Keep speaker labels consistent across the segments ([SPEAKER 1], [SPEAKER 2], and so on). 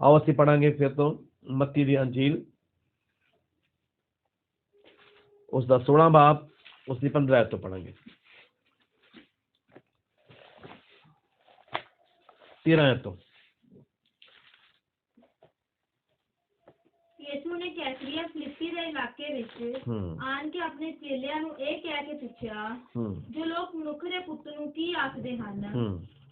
[SPEAKER 1] ਆਓ ਅਸੀਂ ਪੜਾਂਗੇ ਫਿਰ ਤੋਂ ਮੱਤੀ ਦੀ ਅੰਜੀਲ। ਉਸ ਦਾ 16 ਬਾਬ ਉਸ ਦੀ 15 ਆਇਤ ਤੋਂ ਪੜਾਂਗੇ। 13 ਆਇਤ ਤੋਂ।
[SPEAKER 2] ਯਿਸੂ ਨੇ ਕੈਸਰੀਆ ਫਿਲਿੱਪੀ ਦੇ ਇਲਾਕੇ ਵਿੱਚ ਆਣ ਕੇ ਆਪਣੇ ਚੇਲਿਆਂ ਨੂੰ ਇਹ ਕਹਿ ਕੇ ਪੁੱਛਿਆ ਜੋ ਲੋਕ ਮਨੁੱਖ ਦੇ ਪੁੱਤ ਨੂੰ ਕੀ ਆਖਦੇ ਹਨ?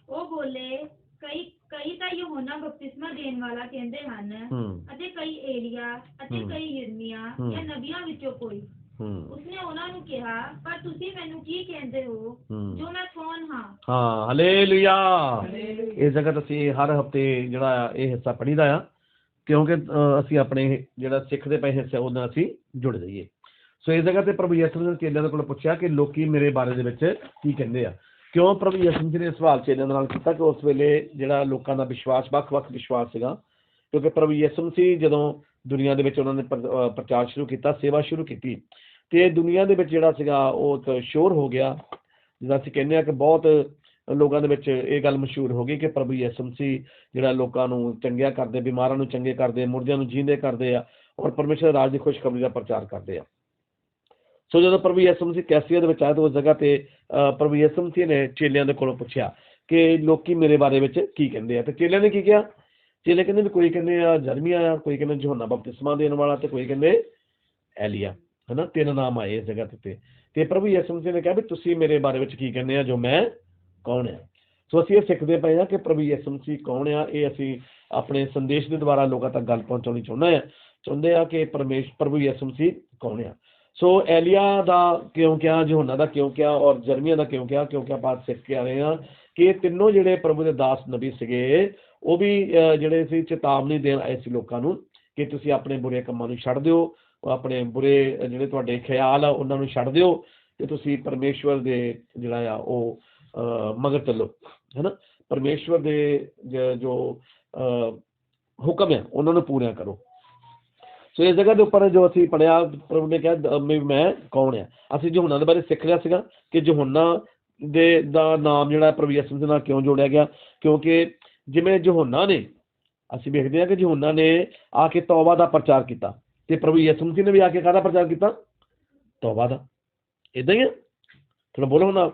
[SPEAKER 2] ਉਹ ਬੋਲੇ ਕਈ ਕਈ ਤਾਂ ਯਹੋਨਾ ਬਪਤਿਸਮਾ ਦੇਣ ਵਾਲਾ ਕਹਿੰਦੇ ਹਨ।
[SPEAKER 1] ਹੂੰ।
[SPEAKER 2] ਅਤੇ ਕਈ ਏਲੀਆ ਅਤੇ। ਕਈ ਯਿਰਮੀਆ। ਜਾਂ ਨਬੀਆਂ ਵਿੱਚੋਂ ਕੋਈ।
[SPEAKER 1] ਹੂੰ।
[SPEAKER 2] ਉਸਨੇ ਉਹਨਾਂ ਨੂੰ ਕਿਹਾ ਪਰ ਤੁਸੀਂ ਮੈਨੂੰ ਕੀ ਕਹਿੰਦੇ ਹੋ?
[SPEAKER 1] ਹੂੰ।
[SPEAKER 2] ਜੋ ਮੈਂ ਕੌਣ ਹਾਂ?
[SPEAKER 1] ਹਾਂ ਹਲੇਲੂਇਆ। ਇਸ ਜਗ੍ਹਾ ਤੇ ਅਸੀਂ ਹਰ ਹਫ਼ਤੇ ਜਿਹੜਾ ਇਹ ਹਿੱਸਾ ਪੜੀਦਾ ਆ ਕਿਉਂਕਿ ਅਸੀਂ ਆਪਣੇ ਜਿਹੜਾ ਸਿੱਖਦੇ ਪਏ ਹਿੱਸੇ ਉਹਦੇ ਨਾਲ ਅਸੀਂ ਜੁੜ ਜਾਈਏ। ਸੋ ਇਸ ਜਗ੍ਹਾ ਤੇ ਪ੍ਰਭੂ ਯਿਸੂ ਨੇ ਚੇਲਿਆਂ ਦੇ ਕੋਲ ਪੁੱਛਿਆ ਕਿ ਲੋਕੀ ਮੇਰੇ ਬਾਰੇ ਦੇ ਵਿੱਚ ਕੀ ਕਹਿੰਦੇ ਆ। ਕਿਉਂ ਪ੍ਰਭੂ ਯਿਸੂ ਜੀ ਨੇ ਇਹ ਸਵਾਲ ਚੇਲਿਆਂ ਦੇ ਨਾਲ ਕੀਤਾ ਕਿ ਉਸ ਵੇਲੇ ਜਿਹੜਾ ਲੋਕਾਂ ਦਾ ਵਿਸ਼ਵਾਸ, ਵੱਖ-ਵੱਖ ਵਿਸ਼ਵਾਸ ਸੀਗਾ, ਕਿਉਂਕਿ ਪ੍ਰਭੂ ਯਿਸੂ ਸੀ ਜਦੋਂ ਦੁਨੀਆ ਦੇ ਵਿੱਚ ਉਹਨਾਂ ਨੇ ਪ੍ਰ- ਪ੍ਰਚਾਰ ਸ਼ੁਰੂ ਕੀਤਾ, ਸੇਵਾ ਸ਼ੁਰੂ ਕੀਤੀ, ਤੇ ਦੁਨੀਆ ਦੇ ਵਿੱਚ ਜਿਹੜਾ ਸੀਗਾ ਉਹ ਸ਼ੋਰ ਹੋ ਗਿਆ, ਜਿੱਦਾਂ ਅਸੀਂ ਕਹਿੰਦੇ ਆ ਕਿ ਬਹੁਤ ਲੋਕਾਂ ਦੇ ਵਿੱਚ ਇਹ ਗੱਲ ਮਸ਼ਹੂਰ ਹੋ ਗਈ ਕਿ ਪ੍ਰਭੂ ਯਿਸੂ ਸੀ ਜਿਹੜਾ ਲੋਕਾਂ ਨੂੰ ਚੰਗਿਆ ਕਰਦੇ, ਬਿਮਾਰਾਂ ਨੂੰ ਚੰਗੇ ਕਰਦੇ, ਮੁਰਦਿਆਂ ਨੂੰ ਜੀਂਦੇ ਕਰਦੇ ਆ ਔਰ ਪਰਮੇਸ਼ਰ ਰਾਜ ਦੀ ਖੁਸ਼ਖਬਰੀ ਦਾ ਪ੍ਰਚਾਰ ਕਰਦੇ ਆ। ਸੋ ਜਦੋਂ ਪ੍ਰਭੂ ਯਿਸੂ ਮਸੀਹ ਕੈਸਰੀਆ ਦੇ ਵਿੱਚ ਆਏ ਤਾਂ ਉਸ ਜਗ੍ਹਾ ਤੇ ਅ, ਪ੍ਰਭੂ ਯਿਸੂ ਮਸੀਹ ਨੇ ਚੇਲਿਆਂ ਦੇ ਕੋਲੋਂ ਪੁੱਛਿਆ ਕਿ ਲੋਕੀ ਮੇਰੇ ਬਾਰੇ ਵਿੱਚ ਕੀ ਕਹਿੰਦੇ ਆ? ਤੇ ਚੇਲਿਆਂ ਨੇ ਕੀ ਕਿਹਾ? ਚੇਲੇ ਕਹਿੰਦੇ ਵੀ ਕੋਈ ਕਹਿੰਦੇ ਆ ਜਰਮੀਆ ਆ ਕੋਈ ਕਹਿੰਦੇ ਯੋਹਨਾ ਬਪਤਿਸਮਾ ਦੇਣ ਵਾਲਾ ਤੇ ਕੋਈ ਕਹਿੰਦੇ ਐਲੀਆ ਹਨਾ? ਤਿੰਨ ਨਾਮ ਆਏ ਇਸ ਜਗ੍ਹਾ ਤੇ ਤੇ ਪ੍ਰਭੂ ਯਿਸੂ ਮਸੀਹ ਨੇ ਕਿਹਾ ਵੀ ਤੁਸੀਂ ਮੇਰੇ ਬਾਰੇ ਵਿੱਚ ਕੀ ਕਹਿੰਦੇ ਆ ਜੋ ਮੈਂ ਕੌਣ ਆ? ਸੋ ਅਸੀਂ ਇਹ ਸਿੱਖਦੇ ਪਏ ਆ ਕਿ ਪ੍ਰਭੂ ਯਿਸੂ ਮਸੀਹ ਕੌਣ ਆ ਇਹ ਅਸੀਂ ਆਪਣੇ ਸੰਦੇਸ਼ ਦੇ ਦੁਆਰਾ ਲੋਕਾਂ ਤੱਕ ਗੱਲ ਪਹੁੰਚਾਉਣੀ ਚਾਹੁੰਦੇ ਆ ਚਾਹੁੰਦੇ ਆ ਕਿ ਪਰਮੇਸ਼ ਪ੍ਰਭੂ ਯਿਸੂ ਮਸੀਹ ਕੌਣ ਆ? ਸੋ ਐਲੀਆ ਦਾ ਕਿਉਂ ਕਿਹਾ ਯੋਹਨਾ ਦਾ ਕਿਉਂ ਕਿਹਾ ਔਰ ਜਰਮੀਆ ਦਾ ਕਿਉਂ ਕਿਹਾ ਕਿਉਂਕਿ ਆਪਾਂ ਸਿੱਖ ਕੇ ਆ ਰਹੇ ਹਾਂ ਕਿ ਇਹ ਤਿੰਨੋਂ ਜਿਹੜੇ ਪ੍ਰਭੂ ਦੇ ਦਾਸ ਨਬੀ ਸੀਗੇ ਉਹ ਵੀ ਜਿਹੜੇ ਸੀ ਚੇਤਾਵਨੀ ਦੇਣ ਆਏ ਸੀ ਲੋਕਾਂ ਨੂੰ ਕਿ ਤੁਸੀਂ ਆਪਣੇ ਬੁਰੇ ਕੰਮਾਂ ਨੂੰ ਛੱਡ ਦਿਓ ਆਪਣੇ ਬੁਰੇ ਜਿਹੜੇ ਤੁਹਾਡੇ ਖਿਆਲ ਆ ਉਹਨਾਂ ਨੂੰ ਛੱਡ ਦਿਓ ਤੇ ਤੁਸੀਂ ਪਰਮੇਸ਼ਵਰ ਦੇ ਜਿਹੜਾ ਆ ਉਹ ਅਹ, ਮਗਰ ਚੱਲੋ ਹੈਨਾ? ਪਰਮੇਸ਼ਵਰ ਦੇ ਜੋ ਅਹ, ਹੁਕਮ ਹੈ ਉਹਨਾਂ ਨੂੰ ਪੂਰਾ ਕਰੋ। ਸੋ ਇਸ ਜਗ੍ਹਾ ਦੇ ਉੱਪਰ ਜੋ ਅਸੀਂ ਪੜਿਆ ਪ੍ਰਭੂ ਨੇ ਕਿਹਾ ਮੈਂ ਕੌਣ ਆ? ਅਸੀਂ ਯਹੋਨਾ ਦੇ ਬਾਰੇ ਸਿੱਖ ਲਿਆ ਸੀਗਾ ਕਿ ਯਹੋਨਾ ਦੇ ਦਾ ਨਾਮ ਜਿਹੜਾ ਪ੍ਰਭੂ ਯਿਸੂ ਦੇ ਨਾਲ ਕਿਉਂ ਜੋੜਿਆ ਗਿਆ? ਕਿਉਂਕਿ ਜਿਵੇਂ ਯਹੋਨਾ ਨੇ, ਅਸੀਂ ਵੇਖਦੇ ਹਾਂ ਕਿ ਯਹੋਨਾ ਨੇ ਆ ਕੇ ਤੌਬਾ ਦਾ ਪ੍ਰਚਾਰ ਕੀਤਾ ਤੇ ਪ੍ਰਭੂ ਯਿਸੂ ਮਸੀਹ ਨੇ ਵੀ ਆ ਕੇ ਕਾਹਦਾ ਪ੍ਰਚਾਰ ਕੀਤਾ? ਤੌਬਾ ਦਾ। ਇਦਾਂ ਹੀ ਹੈ ਥੋੜਾ ਬੋਲੋ ਨਾ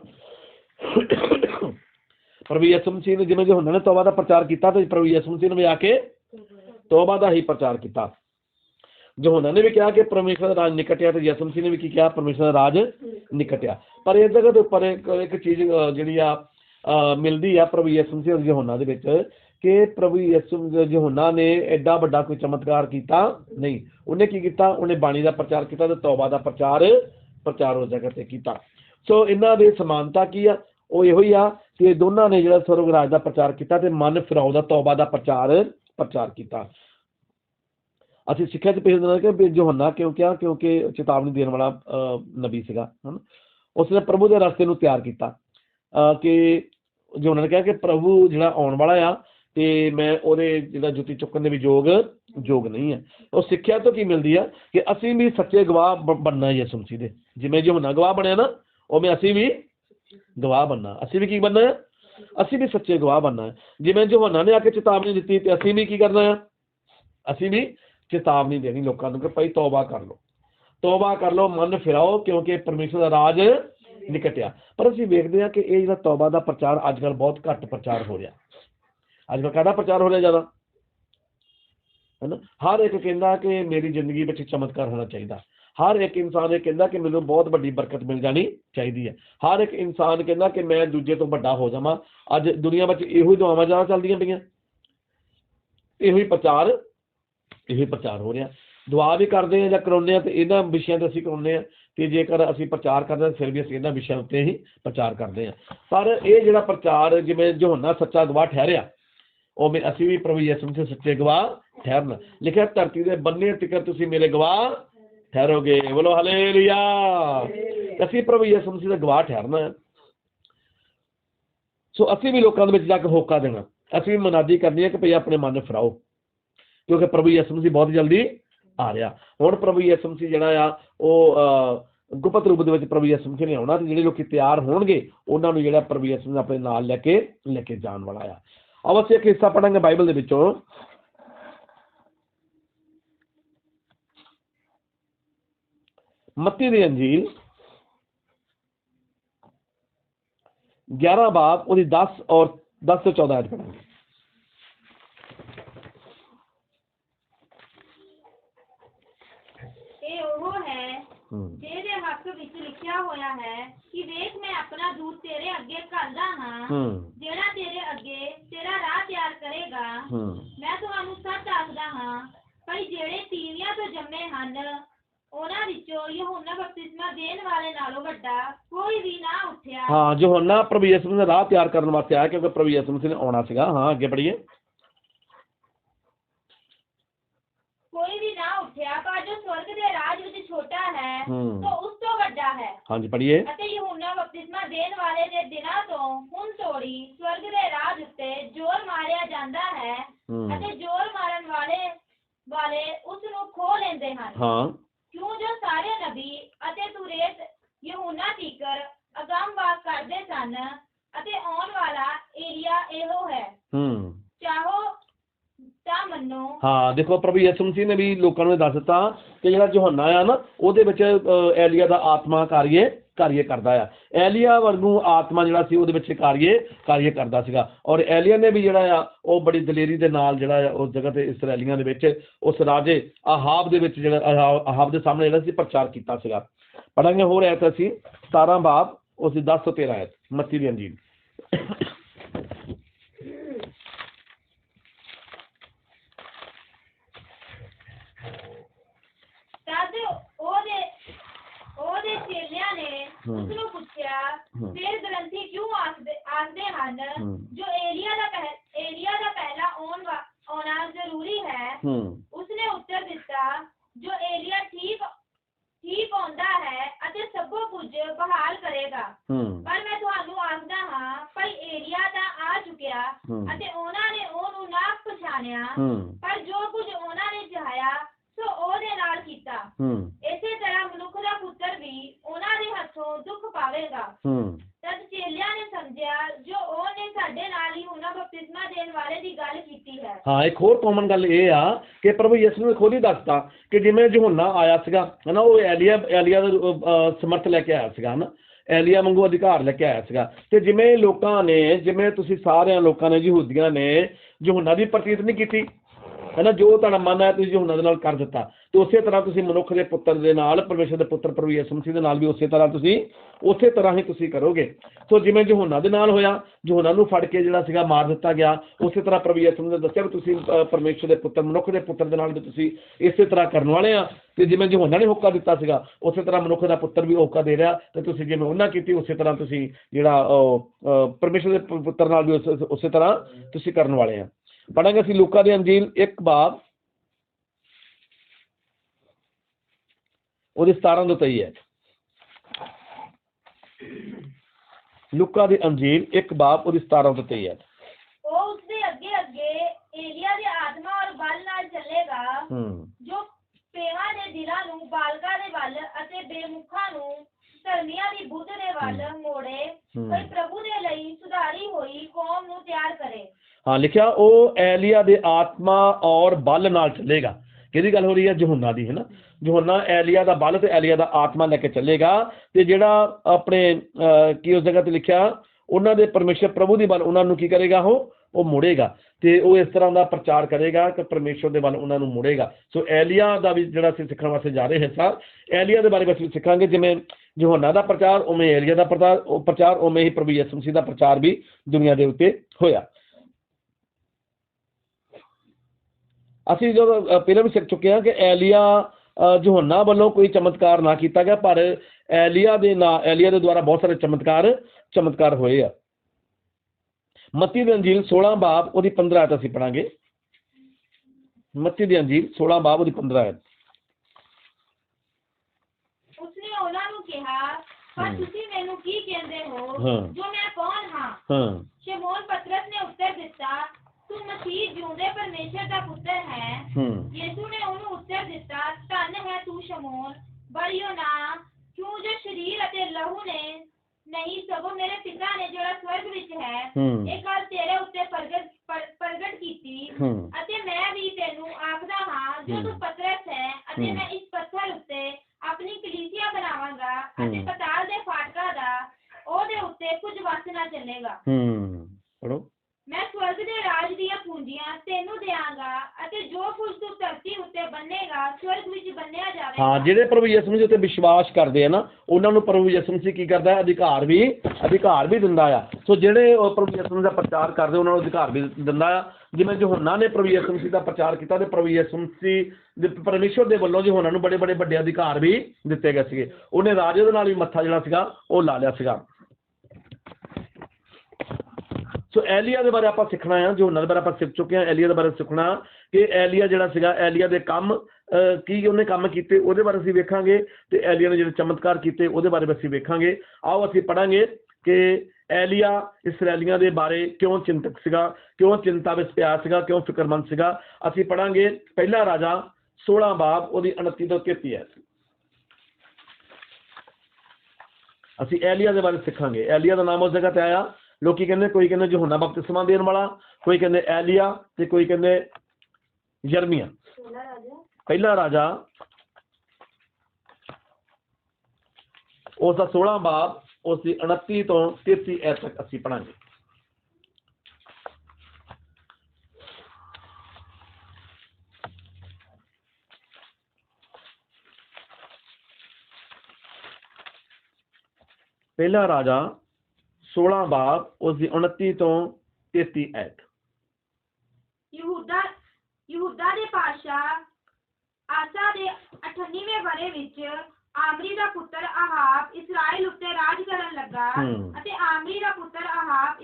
[SPEAKER 1] ਪ੍ਰਭੂ ਯਿਸੂ ਮਸੀਹ ਨੇ ਜਿਵੇਂ ਯਹੋਨਾ ਨੇ ਤੌਬਾ ਦਾ ਪ੍ਰਚਾਰ ਕੀਤਾ ਤੇ ਪ੍ਰਭੂ ਯਿਸੂ ਮਸੀਹ ਨੇ ਵੀ ਆ ਕੇ ਤੌਬਾ ਦਾ ਹੀ ਪ੍ਰਚਾਰ ਕੀਤਾ। ਯਹੋਨਾ ਨੇ ਵੀ ਕਿਹਾ ਕਿ ਪਰਮੇਸ਼ਰ ਦਾ ਰਾਜ ਨਿਕਟਿਆ ਤੇ ਯਿਸੂ ਨੇ ਵੀ ਕੀ ਕਿਹਾ ਪਰਮੇਸ਼ਰ ਦਾ ਰਾਜ ਨਿਕਟਿਆ। ਪਰ ਇਸ ਜਗ੍ਹਾ ਦੇ ਉੱਪਰ ਇੱਕ ਇੱਕ ਚੀਜ਼ ਜਿਹੜੀ ਆ ਮਿਲਦੀ ਆ ਪ੍ਰਭੂ ਯਿਸੂ ਮਸੀਹ ਔਰ ਦੇ ਵਿੱਚ ਕਿ ਪ੍ਰਭੂ ਯਿਸੂ ਯਹੋਨਾ ਨੇ ਐਡਾ ਵੱਡਾ ਕੋਈ ਚਮਤਕਾਰ ਕੀਤਾ ਨਹੀਂ। ਉਹਨੇ ਕੀ ਕੀਤਾ? ਉਹਨੇ ਬਾਣੀ ਦਾ ਪ੍ਰਚਾਰ ਕੀਤਾ ਤੇ ਤੌਬਾ ਦਾ ਪ੍ਰਚਾਰ ਪ੍ਰਚਾਰ ਉਸ ਜਗ੍ਹਾ ਤੇ ਕੀਤਾ। ਸੋ ਇਹਨਾਂ ਦੇ ਸਮਾਨਤਾ ਕੀ ਆ? ਉਹ ਇਹੋ ਹੀ ਆ ਕਿ ਦੋਨਾਂ ਨੇ ਜਿਹੜਾ ਸਵਰਗ ਰਾਜ ਦਾ ਪ੍ਰਚਾਰ ਕੀਤਾ ਤੇ ਮਨ ਫਿਰਾਉ ਦਾ ਤੌਬਾ ਦਾ ਪ੍ਰਚਾਰ ਪ੍ਰਚਾਰ ਕੀਤਾ। ਅਸੀਂ ਸਿੱਖਿਆ ਚ ਪਿਛਲੇ ਦਿੰਦਾ ਕਿ ਯੋਹੰਨਾ ਕਿਉਂ ਕਿਹਾ? ਕਿਉਂਕਿ ਚੇਤਾਵਨੀ ਦੇਣ ਵਾਲਾ ਨਬੀ ਸੀਗਾ, ਹਨ? ਉਸਨੇ ਪ੍ਰਭੂ ਦੇ ਰਸਤੇ ਨੂੰ ਤਿਆਰ ਕੀਤਾ। ਕਿ ਯੋਹੰਨਾ ਨੇ ਕਿਹਾ ਕਿ ਪ੍ਰਭੂ ਜਿਹੜਾ ਆਉਣ ਵਾਲਾ ਆ ਤੇ ਮੈਂ ਉਹਦੇ ਜਿਹੜਾ ਜੁੱਤੀ ਚੁੱਕਣ ਦੇ ਵੀ ਯੋਗ ਯੋਗ ਨਹੀਂ ਹੈ ਉਹ ਸਿੱਖਿਆ ਤੋਂ ਕੀ ਮਿਲਦੀ ਆ? ਕਿ ਅਸੀਂ ਵੀ ਸੱਚੇ ਗਵਾਹ ਬ- ਬਣਨਾ ਹੈ ਯਿਸੂ ਮਸੀਹ ਦੇ। ਜਿਵੇਂ ਯੋਹੰਨਾ ਗਵਾਹ ਬਣਿਆ ਨਾ, ਉਵੇਂ ਅਸੀਂ ਵੀ ਗਵਾਹ ਬਣਨਾ। ਅਸੀਂ ਵੀ ਕੀ ਬਣਨਾ ਹੈ ਅਸੀਂ ਵੀ ਸੱਚੇ ਗਵਾਹ ਬਣਨਾ ਹੈ ਜਿਵੇਂ ਯੋਹੰਨਾ ਨੇ ਆ ਕੇ ਚੇਤਾਵਨੀ ਦਿੱਤੀ ਤੇ ਅਸੀਂ ਵੀ ਕੀ ਕਰਨਾ ਹੈ ਅਸੀਂ ਵੀ ਚੇਤਾਵਨੀ ਦੇਣੀ ਲੋਕਾਂ ਨੂੰ ਕਿ ਭਾਈ ਤੌਬਾ ਕਰ ਲਓ। ਤੌਬਾ ਕਰ ਲਓ, ਮਨ ਫਿਰਾਓ, ਕਿਉਂਕਿ ਪਰਮੇਸ਼ਰ ਦਾ ਰਾਜ ਨਿਕਟਿਆ ਪਰ ਅਸੀਂ ਵੇਖਦੇ ਹਾਂ ਕਿ ਇਹ ਜਿਹੜਾ ਤੌਬਾ ਦਾ ਪ੍ਰਚਾਰ ਅੱਜ ਕੱਲ੍ਹ ਬਹੁਤ ਘੱਟ ਪ੍ਰਚਾਰ ਹੋ ਰਿਹਾ। ਅੱਜ ਕੱਲ੍ਹ ਕਾਹਦਾ ਪ੍ਰਚਾਰ ਹੋ ਰਿਹਾ ਜ਼ਿਆਦਾ? ਹੈਨਾ? ਹਰ ਇੱਕ ਕਹਿੰਦਾ ਕਿ ਮੇਰੀ ਜ਼ਿੰਦਗੀ ਵਿੱਚ ਚਮਤਕਾਰ ਹੋਣਾ ਚਾਹੀਦਾ। ਹਰ ਇੱਕ ਇਨਸਾਨ ਇਹ ਕਹਿੰਦਾ ਕਿ ਮੈਨੂੰ ਬਹੁਤ ਵੱਡੀ ਬਰਕਤ ਮਿਲ ਜਾਣੀ ਚਾਹੀਦੀ ਹੈ। ਹਰ ਇੱਕ ਇਨਸਾਨ ਕਹਿੰਦਾ ਕਿ ਮੈਂ ਦੂਜੇ ਤੋਂ ਵੱਡਾ ਹੋ ਜਾਵਾਂ। ਅੱਜ ਦੁਨੀਆ ਵਿੱਚ ਇਹੋ ਹੀ ਦੁਆਵਾਂ ਜ਼ਿਆਦਾ ਚੱਲਦੀਆਂ ਪਈਆਂ। ਇਹੋ ਹੀ ਪ੍ਰਚਾਰ ਇਹੋ ਪ੍ਰਚਾਰ ਹੋ ਰਿਹਾ। ਦੁਆ ਵੀ ਕਰਦੇ ਆ ਜਾਂ ਕਰਾਉਂਦੇ ਆ ਤੇ ਇਹਨਾਂ ਵਿਸ਼ਿਆਂ ਤੇ ਅਸੀਂ ਕਰਾਉਂਦੇ ਆ ਤੇ ਜੇਕਰ ਅਸੀਂ ਪ੍ਰਚਾਰ ਕਰਦੇ ਹਾਂ, ਫਿਰ ਵੀ ਅਸੀਂ ਇਹਨਾਂ ਵਿਸ਼ਿਆਂ ਉੱਤੇ ਹੀ ਪ੍ਰਚਾਰ ਕਰਦੇ ਆ ਪਰ ਇਹ ਜਿਹੜਾ ਪ੍ਰਚਾਰ ਜਿਵੇਂ ਯੋਹੰਨਾ ਸੱਚਾ ਗਵਾਹ ਠਹਿਰਿਆ, ਉਵੇਂ ਅਸੀਂ ਵੀ ਪ੍ਰਭੂ ਯਿਸੂ ਮਸੀਹ ਸੱਚੇ ਗਵਾਹ ਠਹਿਰਨਾ। ਲਿਖਿਆ, ਧਰਤੀ ਦੇ ਬੰਨੇ ਟਿਕਰ ਤੁਸੀਂ ਮੇਰੇ ਗਵਾਹ ਠਹਿਰੋਗੇ। ਬੋਲੋ ਹਾਲੇਲੂਇਆ ਅਸੀਂ ਪ੍ਰਭੂ ਯਿਸੂ ਮਸੀਹ ਦਾ ਗਵਾਹ ਠਹਿਰਨਾ ਸੋ ਅਸੀਂ ਵੀ ਲੋਕਾਂ ਦੇ ਵਿੱਚ ਜਾ ਕੇ ਹੋਕਾ ਦੇਣਾ। ਅਸੀਂ ਵੀ ਮਨਾਦੀ ਕਰਨੀ ਹੈ ਕਿ ਭਈ ਆਪਣੇ ਮਨ ਨੂੰ ਫਿਰਾਓ। ਕਿਉਂਕਿ ਪ੍ਰਭੂ ਯਿਸੂ ਮਸੀਹ ਬਹੁਤ ਜਲਦੀ ਆ ਰਿਹਾ। ਹੁਣ ਪ੍ਰਭੂ ਯਿਸੂ ਮਸੀਹ ਜਿਹੜਾ ਆ, ਉਹ ਗੁਪਤ ਰੂਪ ਦੇ ਵਿੱਚ ਪ੍ਰਭੂ ਯਿਸੂ ਮਸੀਹ ਨੇ ਆਉਣਾ ਤੇ ਜਿਹੜੇ ਲੋਕੀ ਤਿਆਰ ਹੋਣਗੇ, ਉਹਨਾਂ ਨੂੰ ਜਿਹੜਾ ਪ੍ਰਭੂ ਯਿਸੂ ਨੇ ਆਪਣੇ ਨਾਲ ਲੈ ਕੇ ਲੈ ਕੇ ਜਾਣ ਵਾਲਾ ਆ। ਅਵਸ਼ਯ ਇੱਕ ਹਿੱਸਾ ਪੜਾਂਗੇ ਬਾਈਬਲ ਦੇ ਵਿੱਚੋਂ। ਮੱਤੀ ਦੀ ਅੰਜੀਲ 11 ਬਾਬ ਉਹਦੀ 10 ਔਰ 10 ਤੋਂ 14 ਐਡ ਪੜਾਂਗੇ
[SPEAKER 2] ਜਿਹਦੇ ਹੱਕ ਵਿੱਚ ਲਿਖਿਆ ਹੋਇਆ ਹੈ ਕਿ ਵੇਖ ਮੈਂ ਆਪਣਾ ਦੂਤ ਤੇਰੇ ਅੱਗੇ ਘੱਲਦਾ ਹਾਂ।
[SPEAKER 1] ਹੂੰ।
[SPEAKER 2] ਜਿਹੜਾ ਤੇਰੇ ਅੱਗੇ ਤੇਰਾ ਰਾਹ ਤਿਆਰ ਕਰੇਗਾ
[SPEAKER 1] ਹੂੰ।
[SPEAKER 2] ਮੈਂ ਤੁਹਾਨੂੰ ਸੱਚ ਆਖਦਾ ਹਾਂ ਭਈ ਜਿਹੜੇ ਤੀਵੀਆਂ ਤੋਂ ਜੰਮੇ ਹਨ ਉਹਨਾਂ ਵਿੱਚੋਂ ਯਹੋਨਾ ਬਪਤਿਸਮਾ ਦੇਣ ਵਾਲੇ ਨਾਲੋਂ ਵੱਡਾ ਕੋਈ ਵੀ ਨਾ ਉੱਠਿਆ।
[SPEAKER 1] ਹਾਂ ਜੋ ਹੁਣ ਨਾ ਪ੍ਰਭੂ ਯਿਸੂ ਦਾ ਰਾਹ ਤਿਆਰ ਕਰਨ ਵਾਸਤੇ ਆਇਆ ਕਿਉਂਕਿ ਪ੍ਰਭੂ ਯਿਸੂ ਮਸੀਹ ਨੇ ਆਉਣਾ ਸੀਗਾ। ਹਾਂ ਅੱਗੇ ਪੜ੍ਹੀਏ
[SPEAKER 2] ਕੋਈ ਵੀ ਨਾ ਉੱਠਿਆ ਪਰ ਜੋ ਸਵਰਗ ਦੇ ਰਾਜ ਵਿੱਚ ਛੋਟਾ ਹੈ।
[SPEAKER 1] ਹੂੰ।
[SPEAKER 2] ਤਾਂ ਉਸ ਤੋਂ ਵੱਡਾ ਹੈ।
[SPEAKER 1] ਹਾਂਜੀ ਪੜ੍ਹੀਏ।
[SPEAKER 2] ਅਤੇ ਯਹੋਨਾ ਬਪਤਿਸਮਾ ਦੇਣ ਵਾਲੇ ਦੇ ਦਿਨਾਂ ਤੋਂ ਹੁਣ ਤੋੜੀ ਸਵਰਗ ਦੇ ਰਾਜ ਉੱਤੇ ਜ਼ੋਰ ਮਾਰਿਆ ਜਾਂਦਾ ਹੈ
[SPEAKER 1] ਹੂੰ।
[SPEAKER 2] ਅਤੇ ਜ਼ੋਰ ਮਾਰਨ ਵਾਲੇ ਵਾਲੇ ਉਸ ਨੂੰ ਖੋ ਲੈਂਦੇ ਹਨ।
[SPEAKER 1] ਹਾਂ।
[SPEAKER 2] ਕਿਉਂ ਜੋ ਸਾਰੇ ਨਬੀ ਅਤੇ ਤੁਰੇਤ ਯਹੂਨਾ ਤੀਕਰ ਅਗੰਮਵਾਸ ਕਰਦੇ ਸਨ ਅਤੇ ਆਉਣ ਵਾਲਾ ਏਰੀਆ ਇਹੋ ਹੈ।
[SPEAKER 1] ਹੂੰ।
[SPEAKER 2] ਚਾਹੋ ਤਾਂ ਮੰਨੋ।
[SPEAKER 1] ਹਾਂ ਦੇਖੋ ਪ੍ਰਭੂ ਯਿਸੂ ਮਸੀਹ ਨੇ ਵੀ ਲੋਕਾਂ ਨੂੰ ਇਹ ਦੱਸ ਦਿੱਤਾ ਕਿ ਜਿਹੜਾ ਜੋਹਨਾ ਆ ਨਾ, ਉਹਦੇ ਵਿੱਚ ਐਲੀਆ ਦਾ ਆਤਮਾ ਕਾਰਜੇ ਕਾਰਜੇ ਕਰਦਾ ਆ। ਐਲੀਆ ਵਰਗੂ ਆਤਮਾ ਜਿਹੜਾ ਸੀ, ਉਹਦੇ ਵਿੱਚ ਕਾਰਜੇ ਕਾਰਜੇ ਕਰਦਾ ਸੀਗਾ। ਔਰ ਐਲੀਆ ਨੇ ਵੀ ਜਿਹੜਾ ਆ, ਉਹ ਬੜੀ ਦਲੇਰੀ ਦੇ ਨਾਲ ਜਿਹੜਾ ਆ, ਉਸ ਜਗ੍ਹਾ ਤੇ ਇਸرائیਲੀਆਂ ਦੇ ਵਿੱਚ, ਉਸ ਰਾਜੇ ਆਹਾਬ ਦੇ ਵਿੱਚ ਜਿਹੜਾ ਆਹਾਬ ਦੇ ਸਾਹਮਣੇ ਜਿਹੜਾ ਸੀ, ਪ੍ਰਚਾਰ ਕੀਤਾ ਸੀਗਾ। ਪੜਾਂਗੇ ਹੋਰ ਐਤ ਸੀ 17 ਬਾਬ, ਉਸ ਦੀ 10 ਤੋਂ 13 ਐਤ, ਮੱਤੀ ਦੀ ਅੰਜੀਲ
[SPEAKER 2] ਹੂੰ। ਪਰ ਮੈਂ ਤੁਹਾਨੂੰ ਆਖਦਾ ਹਾਂ ਭਈ ਏਲੀਆ ਤਾਂ ਆ ਚੁੱਕਿਆ
[SPEAKER 1] ਹੂੰ।
[SPEAKER 2] ਅਤੇ ਉਹਨਾਂ ਨੇ ਉਹਨੂੰ ਨਾ ਪਛਾਣਿਆ।
[SPEAKER 1] ਹੂੰ।
[SPEAKER 2] ਪਰ ਜੋ ਕੁਝ ਉਹਨਾਂ ਨੇ ਚਾਹਿਆ ਸੋ ਉਹਦੇ ਨਾਲ ਕੀਤਾ।
[SPEAKER 1] ਹੂੰ।
[SPEAKER 2] ਇਸੇ ਤਰ੍ਹਾਂ ਮਨੁੱਖ ਦਾ ਪੁੱਤਰ ਵੀ ਉਹਨਾਂ ਦੇ ਹੱਥੋਂ ਦੁੱਖ ਪਾਵੇਗਾ।
[SPEAKER 1] ਹੂੰ।
[SPEAKER 2] ਤਦ ਚੇਲਿਆਂ ਨੇ ਸਮਝਿਆ ਜੋ ਉਹਨੇ ਸਾਡੇ ਨਾਲ ਹੀ ਉਹਨਾਂ ਬਪਤਿਸਮਾ ਦੇਣ ਵਾਲੇ ਦੀ ਗੱਲ ਕੀਤੀ ਹੈ।
[SPEAKER 1] ਹਾਂ ਇੱਕ ਹੋਰ ਕਾਮਨ ਗੱਲ ਇਹ ਆ ਕਿ ਪ੍ਰਭੂ ਯਿਸੂ ਨੇ ਖੁਦ ਹੀ ਦੱਸਤਾ ਕਿ ਜਿਵੇਂ ਯਹੋਨਾ ਆਇਆ ਸੀਗਾ ਹਨਾ ਉਹ ਐਲੀਆ ਐਲੀਆ ਦਾ ਅਹ, ਸਮਰਥ ਲੈ ਕੇ ਆਇਆ ਸੀਗਾ ਹਨਾ। ਐਲੀਆ ਵਾਂਗੂ ਅਧਿਕਾਰ ਲੈ ਕੇ ਆਇਆ ਸੀਗਾ। ਤੇ ਜਿਵੇਂ ਲੋਕਾਂ ਨੇ, ਜਿਵੇਂ ਤੁਸੀਂ ਸਾਰਿਆਂ ਲੋਕਾਂ ਨੇ, ਯਹੂਦੀਆਂ ਨੇ, ਯਹੋਨਾ ਦੀ ਪ੍ਰਤੀਤ ਨਹੀਂ ਕੀਤੀ। ਹਨਾ, ਜੋ ਤੁਹਾਡਾ ਮਨ ਹੈ ਤੁਸੀਂ ਯਹੋਨਾ ਦੇ ਨਾਲ ਕਰ ਦਿੱਤਾ। ਤੇ ਉਸੇ ਤਰ੍ਹਾਂ ਤੁਸੀਂ ਮਨੁੱਖ ਦੇ ਪੁੱਤਰ ਦੇ ਨਾਲ ਪਰਮੇਸ਼ਰ ਦੇ ਪੁੱਤਰ ਪ੍ਰਭੂ ਯਿਸੂ ਮਸੀਹ ਦੇ ਨਾਲ ਵੀ ਉਸੇ ਤਰ੍ਹਾਂ ਤੁਸੀਂ ਉਸੇ ਤਰ੍ਹਾਂ ਹੀ ਤੁਸੀਂ ਕਰੋਗੇ। ਸੋ ਜਿਵੇਂ ਯਹੋਨਾ ਦੇ ਨਾਲ ਹੋਇਆ ਯਹੋਨਾ ਨੂੰ ਫੜ ਕੇ ਜਿਹੜਾ ਸੀਗਾ ਮਾਰ ਦਿੱਤਾ ਗਿਆ ਉਸੇ ਤਰ੍ਹਾਂ ਪ੍ਰਭੂ ਯਿਸੂ ਨੇ ਦੱਸਿਆ ਵੀ ਤੁਸੀਂ ਪਰਮੇਸ਼ਰ ਦੇ ਪੁੱਤਰ ਮਨੁੱਖ ਦੇ ਪੁੱਤਰ ਦੇ ਨਾਲ ਵੀ ਤੁਸੀਂ ਇਸੇ ਤਰ੍ਹਾਂ ਕਰਨ ਵਾਲੇ ਆ। ਤੇ ਜਿਵੇਂ ਯਹੋਨਾ ਨੇ ਹੋਕਾ ਦਿੱਤਾ ਸੀਗਾ ਉਸੇ ਤਰ੍ਹਾਂ ਮਨੁੱਖ ਦਾ ਪੁੱਤਰ ਵੀ ਹੋਕਾ ਦੇ ਰਿਹਾ ਤੇ ਤੁਸੀਂ ਜਿਵੇਂ ਉਹਨਾਂ ਕੀਤੀ ਉਸੇ ਤਰ੍ਹਾਂ ਤੁਸੀਂ ਜਿਹੜਾ ਉਹ, ਅ, ਪਰਮੇਸ਼ਰ ਦੇ ਪੁੱਤਰ ਨਾਲ ਵੀ ਉਸੇ- ਤਰ੍ਹਾਂ ਤੁਸੀਂ ਕਰਨ ਵਾਲੇ ਆ। ਪੜਾਂਗੇ ਅਸੀਂ ਲੋਕਾਂ ਦੀ ਅੰਜੀਲ ਇੱਕ ਬਾਬ ਉਹਦੀ 17 ਤੋਂ 23 ਹੈ। ਲੂਕਾ ਦੀ ਅੰਜੀਲ ਇੱਕ ਬਾਬ ਉਹਦੀ 17 ਤੋਂ 23 ਹੈ।
[SPEAKER 2] ਉਹ ਉਸਦੇ ਅੱਗੇ ਅੱਗੇ ਏਲੀਆ ਦੀ ਆਤਮਾ ਔਰ ਬਲ ਨਾਲ ਚੱਲੇਗਾ
[SPEAKER 1] ਹੂੰ।
[SPEAKER 2] ਜੋ ਪੇਵਾ ਦੇ ਦਿਲਾਂ ਨੂੰ ਬਾਲਕਾਂ ਦੇ ਵੱਲ ਅਤੇ ਬੇਮੁਖਾਂ ਨੂੰ ਧਰਮੀਆਂ ਦੀ ਬੁੱਧ ਦੇ ਵੱਲ ਮੋੜੇ। ਕੋਈ ਪ੍ਰਭੂ ਦੇ ਲਈ ਸੁਧਾਰੀ ਹੋਈ ਕੌਮ ਨੂੰ ਤਿਆਰ ਕਰੇ।
[SPEAKER 1] ਹਾਂ ਲਿਖਿਆ ਉਹ ਐਲੀਆ ਦੇ ਆਤਮਾ ਔਰ ਬਲ ਨਾਲ ਚੱਲੇਗਾ। ਕਿਹਦੀ ਗੱਲ ਹੋ ਰਹੀ ਹੈ? ਯਹੋਨਾ ਦੀ, ਹੈ ਨਾ? ਯਹੋਨਾ ਐਲੀਆ ਦਾ ਬਲ ਤੇ ਐਲੀਆ ਦਾ ਆਤਮਾ ਲੈ ਕੇ ਚੱਲੇਗਾ ਤੇ ਜਿਹੜਾ ਆਪਣੇ ਕੀ ਉਸ ਜਗ੍ਹਾ ਤੇ ਲਿਖਿਆ? ਉਹਨਾਂ ਦੇ ਪਰਮੇਸ਼ਰ ਪ੍ਰਭੂ ਦੀ ਬਲ ਉਹਨਾਂ ਨੂੰ ਕੀ ਕਰੇਗਾ ਉਹ? ਉਹ ਮੁੜੇਗਾ ਤੇ ਉਹ ਇਸ ਤਰ੍ਹਾਂ ਦਾ ਪ੍ਰਚਾਰ ਕਰੇਗਾ ਕਿ ਪਰਮੇਸ਼ਰ ਦੇ ਵੱਲ ਉਹਨਾਂ ਨੂੰ ਮੁੜੇਗਾ। ਸੋ ਐਲੀਆ ਦਾ ਵੀ ਜਿਹੜਾ ਅਸੀਂ ਸਿੱਖਣ ਵਾਸਤੇ ਜਾ ਰਹੇ ਹਾਂ ਸਰ, ਐਲੀਆ ਦੇ ਬਾਰੇ ਵਿੱਚ ਵੀ ਸਿੱਖਾਂਗੇ, ਜਿਵੇਂ ਯਹੋਨਾ ਦਾ ਪ੍ਰਚਾਰ, ਉਵੇਂ ਐਲੀਆ ਦਾ ਪ੍ਰਚਾਰ, ਉਹ ਪ੍ਰਚਾਰ, ਉਵੇਂ ਹੀ ਪ੍ਰਭੂ ਯਿਸੂ ਮਸੀਹ ਦਾ ਪ੍ਰਚਾਰ ਵੀ ਦੁਨੀਆ ਦੇ ਉੱਤੇ ਹੋਇਆ। ਅਸੀਂ ਜਦੋਂ ਪਹਿਲਾਂ ਵੀ ਸਿੱਖ ਚੁੱਕੇ ਹਾਂ ਕਿ ਐਲੀਆ ਅ, ਯਹੋਨਾ ਵੱਲੋਂ ਕੋਈ ਚਮਤਕਾਰ ਨਾ ਕੀਤਾ ਗਿਆ ਪਰ ਐਲੀਆ ਦੇ ਨਾਂ ਐਲੀਆ ਦੇ ਦੁਆਰਾ ਬਹੁਤ ਸਾਰੇ ਚਮਤਕਾਰ ਚਮਤਕਾਰ ਹੋਏ ਆ। ਮੱਤੀ ਦੀ ਅੰਜੀਲ 16 ਬਾਬ ਉਹਦੀ 15 ਆਇਤ ਅਸੀਂ ਪੜਾਂਗੇ ਮੱਤੀ ਦੀ ਅੰਜੀਲ 16 ਬਾਬ ਉਹਦੀ 15 ਆਇਤ।
[SPEAKER 2] ਉਸਨੇ ਉਹਨਾਂ ਨੂੰ ਕਿਹਾ ਪਰ। ਤੁਸੀਂ ਮੈਨੂੰ ਕੀ ਕਹਿੰਦੇ
[SPEAKER 1] ਹਾਂ।
[SPEAKER 2] ਹੋ। ਜੋ ਮੈਂ ਕੌਣ ਹਾਂ?
[SPEAKER 1] ਹਾਂ।
[SPEAKER 2] ਸ਼ਮੋਨ ਪਤਰਸ ਨੇ ਉੱਤਰ ਦਿੱਤਾ ਤੂੰ ਮਸੀਹ ਜਿਉਂਦੇ ਪਰਮੇਸ਼ਰ ਦਾ ਪੁੱਤਰ ਹੈ।
[SPEAKER 1] ਹੂੰ।
[SPEAKER 2] ਯਿਸੂ ਨੇ ਉਹਨੂੰ ਉੱਤਰ ਦਿੱਤਾ ਧੰਨ ਹੈ ਤੂੰ ਸ਼ਮੋਨ ਬੜਿਓ ਨਾ ਕਿਉਂ ਜੋ ਸਰੀਰ ਅਤੇ ਲਹੂ ਨੇ ਨਹੀਂ ਸਗੋਂ ਮੇਰੇ ਪਿਤਾ ਨੇ ਜਿਹੜਾ ਸਵਰਗ ਵਿੱਚ ਹੈ
[SPEAKER 1] ਹੂੰ।
[SPEAKER 2] ਇਹ ਗੱਲ ਤੇਰੇ ਉੱਤੇ ਪ੍ਰਗਟ ਪਰ- ਪ੍ਰਗਟ ਕੀਤੀ
[SPEAKER 1] ਹੂੰ।
[SPEAKER 2] ਅਤੇ ਮੈਂ ਵੀ ਤੈਨੂੰ ਆਖਦਾ ਹਾਂ ਜੋ ਤੂੰ
[SPEAKER 1] ਹਮ।
[SPEAKER 2] ਪਤਰਸ ਹੈ ਅਤੇ
[SPEAKER 1] ਹਮ।
[SPEAKER 2] ਮੈਂ ਇਸ ਪੱਥਰ ਉੱਤੇ ਆਪਣੀ ਕਲੀਸਿਆ ਜਾਵੇਗਾ ਅਤੇ ਜੋ ਕੁਝ ਤੂੰ ਧਰਤੀ ਉੱਤੇ ਬੰਨੇਗਾ ਸਵਰਗ ਵਿੱਚ ਬੰਨਿਆ ਜਾਵੇਗਾ
[SPEAKER 1] ਹਾਂ, ਜਿਹੜੇ ਪ੍ਰਭੂ ਯਿਸੂ ਮਸੀਹ ਉੱਤੇ ਵਿਸ਼ਵਾਸ ਕਰਦੇ ਆ ਨਾ, ਉਹਨਾਂ ਨੂੰ ਪ੍ਰਭੂ ਯਿਸੂ ਮਸੀਹ ਕੀ ਕਰਦਾ ਹੈ? ਅਧਿਕਾਰ ਵੀ ਅਧਿਕਾਰ ਵੀ ਦਿੰਦਾ ਆ। ਸੋ ਜਿਹੜੇ ਉਹ ਪ੍ਰਭੂ ਯਿਸੂ ਦਾ ਪ੍ਰਚਾਰ ਕਰਦੇ, ਉਹਨਾਂ ਨੂੰ ਅਧਿਕਾਰ ਵੀ ਦਿੰਦਾ ਆ। ਜਿਵੇਂ ਯੋਹੰਨਾ ਨੇ ਪ੍ਰਭੂ ਯਿਸੂ ਮਸੀਹ ਦਾ ਪ੍ਰਚਾਰ ਕੀਤਾ ਤੇ ਪ੍ਰਭੂ ਯਿਸੂ ਮਸੀਹ ਦੇ ਪਰਮੇਸ਼ਵਰ ਦੇ ਵੱਲੋਂ ਯੋਹੰਨਾ ਨੂੰ ਬੜੇ ਬੜੇ ਵੱਡੇ ਅਧਿਕਾਰ ਵੀ ਦਿੱਤੇ ਗਏ ਸੀਗੇ। ਉਹਨੇ ਰਾਜੇ ਦੇ ਨਾਲ ਵੀ ਮੱਥਾ ਜਿਹੜਾ ਸੀਗਾ, ਉਹ ਲਾ ਲਿਆ ਸੀਗਾ। ਸੋ ਐਲੀਆ ਦੇ ਬਾਰੇ ਆਪਾਂ ਸਿੱਖਣਾ ਆ, ਜੋ ਦੇ ਬਾਰੇ ਆਪਾਂ ਸਿੱਖ ਚੁੱਕੇ ਆ। ਐਲੀਆ ਦੇ ਬਾਰੇ ਸਿੱਖਣਾ ਕਿ ਐਲੀਆ ਜਿਹੜਾ ਸੀਗਾ, ਐਲੀਆ ਦੇ ਕੰਮ ਕੀ ਉਹਨੇ ਕੰਮ ਕੀਤੇ, ਉਹਦੇ ਬਾਰੇ ਅਸੀਂ ਵੇਖਾਂਗੇ ਤੇ ਐਲੀਆ ਨੇ ਜਿਹੜੇ ਚਮਤਕਾਰ ਕੀਤੇ, ਉਹਦੇ ਬਾਰੇ ਵੀ ਅਸੀਂ ਵੇਖਾਂਗੇ। ਆਓ ਅਸੀਂ ਪੜਾਂਗੇ ਕਿ ਐਲੀਆ ਇਸرائیਲੀਆਂ ਦੇ ਬਾਰੇ ਕਿਉਂ ਚਿੰਤਕ ਸੀਗਾ, ਕਿਉਂ ਚਿੰਤਾ ਵਿੱਚ ਪਿਆ ਸੀਗਾ, ਕਿਉਂ ਫਿਕਰਮੰਦ ਸੀਗਾ। ਅਸੀਂ ਪੜਾਂਗੇ ਪਹਿਲਾ ਰਾਜਾ 16 ਬਾਬ, ਉਹਦੀ 29 ਤੋਂ 33 ਹੈ ਅਸੀਂ ਐਲੀਆ ਦੇ ਬਾਰੇ ਸਿੱਖਾਂਗੇ। ਐਲੀਆ ਦਾ ਨਾਮ ਉਸ ਜਗ੍ਹਾ ਤੇ ਆਇਆ। ਲੋਕੀ ਕਹਿੰਦੇ, ਕੋਈ ਕਹਿੰਦੇ ਯੋਹਨਾ ਬਪਤਿਸਮਾ ਦੇਣ ਵਾਲਾ, ਕੋਈ ਕਹਿੰਦੇ ਐਲੀਆ ਤੇ ਕੋਈ ਕਹਿੰਦੇ ਯਰਮੀਆ। ਪਹਿਲਾ ਰਾਜਾ ਉਸ ਦਾ 16 ਬਾਬ ਉਸ ਦੀ 29 ਤੋਂ 33 ਐ ਤੱਕ ਅਸੀਂ ਪੜਾਂਗੇ ਪਹਿਲਾ ਰਾਜਾ 16 ਬਾਬ ਉਸ ਦੀ 29 ਤੋਂ 33 ਐਤ।
[SPEAKER 2] ਯਹੂਦਾ ਯਹੂਦਾ ਦੇ ਪਾਸ਼ਾ ਆਸਾ ਦੇ ਅਠੱਨਵੇਂ ਵਰ੍ਹੇ ਵਿੱਚ ਆਮਰੀ ਦਾ ਪੁੱਤਰ ਅਹਾਬ ਇਸਰਾਇਲ ਉੱਤੇ ਰਾਜ ਕਰਨ ਲੱਗਾ ਅਤੇ ਆਮਰੀ ਦਾ ਪੁੱਤਰ ਅਹਾਬ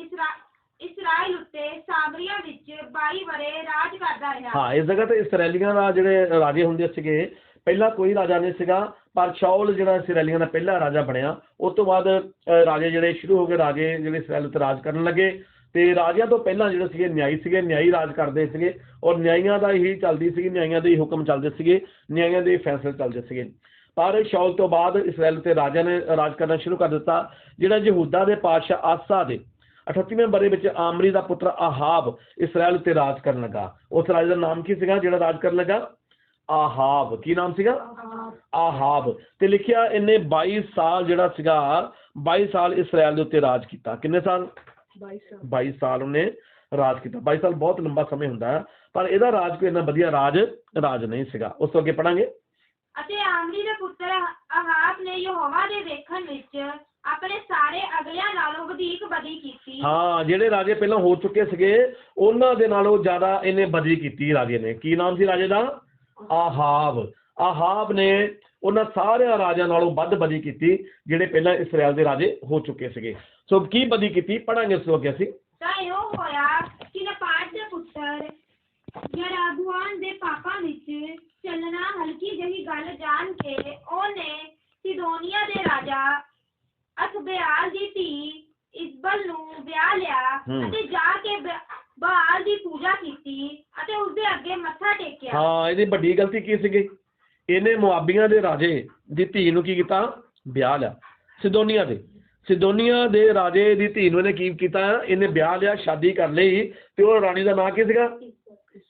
[SPEAKER 2] ਇਸਰਾਇਲ ਉੱਤੇ ਸਾਮਰੀਆ ਵਿੱਚ 22 ਵਰ੍ਹੇ ਰਾਜ ਕਰਦਾ ਰਿਹਾ।
[SPEAKER 1] ਹਾਂ ਇਸ ਜਗ੍ਹਾ ਤੇ ਇਸرائیਲੀਆਂ ਦਾ ਜਿਹੜੇ ਰਾਜੇ ਹੁੰਦੇ ਸੀਗੇ ਪਹਿਲਾਂ ਕੋਈ ਰਾਜਾ ਨਹੀਂ ਸੀਗਾ ਪਰ ਸ਼ਾਉਲ ਜਿਹੜਾ ਇਸرائیਲੀਆਂ ਦਾ ਪਹਿਲਾ ਰਾਜਾ ਬਣਿਆ ਉਸ ਤੋਂ ਬਾਅਦ ਰਾਜੇ ਜਿਹੜੇ ਸ਼ੁਰੂ ਹੋ ਗਏ ਰਾਜੇ ਜਿਹੜੇ ਇਸرائیਲ ਉੱਤੇ ਰਾਜ ਕਰਨ ਲੱਗੇ। ਤੇ ਰਾਜਿਆਂ ਤੋਂ ਪਹਿਲਾਂ ਜਿਹੜੇ ਸੀਗੇ ਨਿਆਈ ਸੀਗੇ, ਨਿਆਈ ਰਾਜ ਕਰਦੇ ਸੀਗੇ ਔਰ ਨਿਆਈਆਂ ਦਾ ਹੀ ਚੱਲਦੀ ਸੀਗੀ, ਨਿਆਈਆਂ ਦੇ ਹੀ ਹੁਕਮ ਚੱਲਦੇ ਸੀਗੇ, ਨਿਆਈਆਂ ਦੇ ਫੈਸਲੇ ਚੱਲਦੇ ਸੀਗੇ। ਪਰ ਸ਼ਾਉਲ ਤੋਂ ਬਾਅਦ ਇਸਰਾਇਲ ਤੇ ਰਾਜਾ ਨੇ ਰਾਜ ਕਰਨਾ ਸ਼ੁਰੂ ਕਰ ਦਿੱਤਾ, ਜਿਹੜਾ ਯਹੂਦਾ ਦੇ ਪਾਤਸ਼ਾਹ ਆਸਾ ਦੇ 38ਵੇਂ ਬਰੇ ਵਿੱਚ ਆਮਰੀ ਦਾ ਪੁੱਤਰ ਆਹਾਬ ਇਸਰਾਇਲ ਉੱਤੇ ਰਾਜ ਕਰਨ ਲੱਗਾ। ਉਸ ਰਾਜੇ ਦਾ ਨਾਮ ਕੀ ਸੀਗਾ ਜਿਹੜਾ ਰਾਜ ਕਰਨ ਲੱਗਾ? ਆਹਾਬ। ਕੀ ਨਾਮ ਸੀਗਾ? ਆਹਾਬ। ਤੇ ਲਿਖਿਆ ਇਹਨੇ 22 ਸਾਲ ਜਿਹੜਾ ਸੀਗਾ 22 ਸਾਲ ਇਸਰਾਇਲ ਦੇ ਉੱਤੇ ਰਾਜ ਕੀਤਾ। ਕਿੰਨੇ ਸਾਲ? 22 ਸਾਲ। ਉਹਨੇ ਰਾਜ ਕੀਤਾ। 22 ਸਾਲ ਬਹੁਤ ਲੰਬਾ ਸਮੇਂ ਹੁੰਦਾ ਹੈ ਪਰ ਇਹਦਾ ਰਾਜ ਕੋਈ ਇੰਨਾ ਵਧੀਆ ਰਾਜ ਰਾਜ ਨਹੀਂ ਸੀਗਾ। ਉਸ ਤੋਂ ਅੱਗੇ ਪੜਾਂਗੇ
[SPEAKER 2] ਅਤੇ ਆਮਰੀ ਦੇ ਪੁੱਤਰ ਆਹਾਬ ਨੇ ਯਹੋਵਾ ਦੇ ਵੇਖਣ ਵਿੱਚ ਆਪਣੇ ਸਾਰੇ ਅਗਲਿਆਂ ਨਾਲੋਂ ਵਧੇਕ ਬਦੀ ਕੀਤੀ।
[SPEAKER 1] ਹਾਂ ਜਿਹੜੇ ਰਾਜੇ ਪਹਿਲਾਂ ਹੋ ਚੁੱਕੇ ਸੀਗੇ ਉਹਨਾਂ ਦੇ ਨਾਲੋਂ ਜ਼ਿਆਦਾ ਇਹਨੇ ਬਦਲੀ ਕੀਤੀ ਰਾਜੇ ਨੇ। ਕੀ ਨਾਮ ਸੀ ਰਾਜੇ ਦਾ? ਆਹਾਬ। ਆਹਾਬ ਨੇ ਉਹਨਾਂ ਸਾਰਿਆਂ ਰਾਜਿਆਂ ਨਾਲੋਂ ਵੱਧ ਬਦੀ ਕੀਤੀ ਜਿਹੜੇ ਪਹਿਲਾਂ ਇਸਰਾਇਲ ਦੇ ਰਾਜੇ ਹੋ ਚੁੱਕੇ ਸੀਗੇ। ਸੋ ਕੀ ਬਦੀ ਕੀਤੀ? ਪੜਾਂਗੇ ਉਸ ਤੋਂ ਅੱਗੇ ਅਸੀਂ।
[SPEAKER 2] ਤਾਂ ਇਹੋ ਹੋਇਆ ਕਿ ਨਪਾਟ ਦੇ ਪੁੱਤਰ ਯਰਾਗੁਆਨ ਦੇ ਪਾਪਾਂ ਵਿੱਚ ਚੱਲਣਾ ਹਲਕੀ ਜਿਹੀ ਗੱਲ ਜਾਣ ਕੇ ਉਹਨੇ ਸਿਦੋਨੀਆ ਦੇ ਰਾਜਾ ਅਸਬਿਆਲ ਦੀ ਧੀ ਇਸਬਲ ਨੂੰ ਵਿਆਹ ਲਿਆ। ਅਤੇ ਜਾ ਕੇ ਬਾਲ ਦੀ ਪੂਜਾ ਕੀਤੀ ਅਤੇ ਉਸਦੇ ਅੱਗੇ ਮੱਥਾ ਟੇਕਿਆ।
[SPEAKER 1] ਹਾਂ ਇਹਦੀ ਵੱਡੀ ਗਲਤੀ ਕੀ ਸੀਗੀ? ਇਹਨੇ ਮੁਆਬੀਆਂ ਦੇ ਰਾਜੇ ਦੀ ਧੀ ਨੂੰ ਕੀ ਕੀਤਾ? ਵਿਆਹ ਲਿਆ। ਸਿਦੋਨੀਆ ਦੇ। ਸਿਦੋਨੀਆ ਦੇ ਰਾਜੇ ਦੀ ਧੀ ਨੂੰ ਇਹਨੇ ਕੀ ਕੀਤਾ? ਇਹਨੇ ਵਿਆਹ ਲਿਆ, ਸ਼ਾਦੀ ਕਰ ਲਈ ਤੇ ਉਹ ਰਾਣੀ ਦਾ ਨਾਂ ਕੀ ਸੀਗਾ?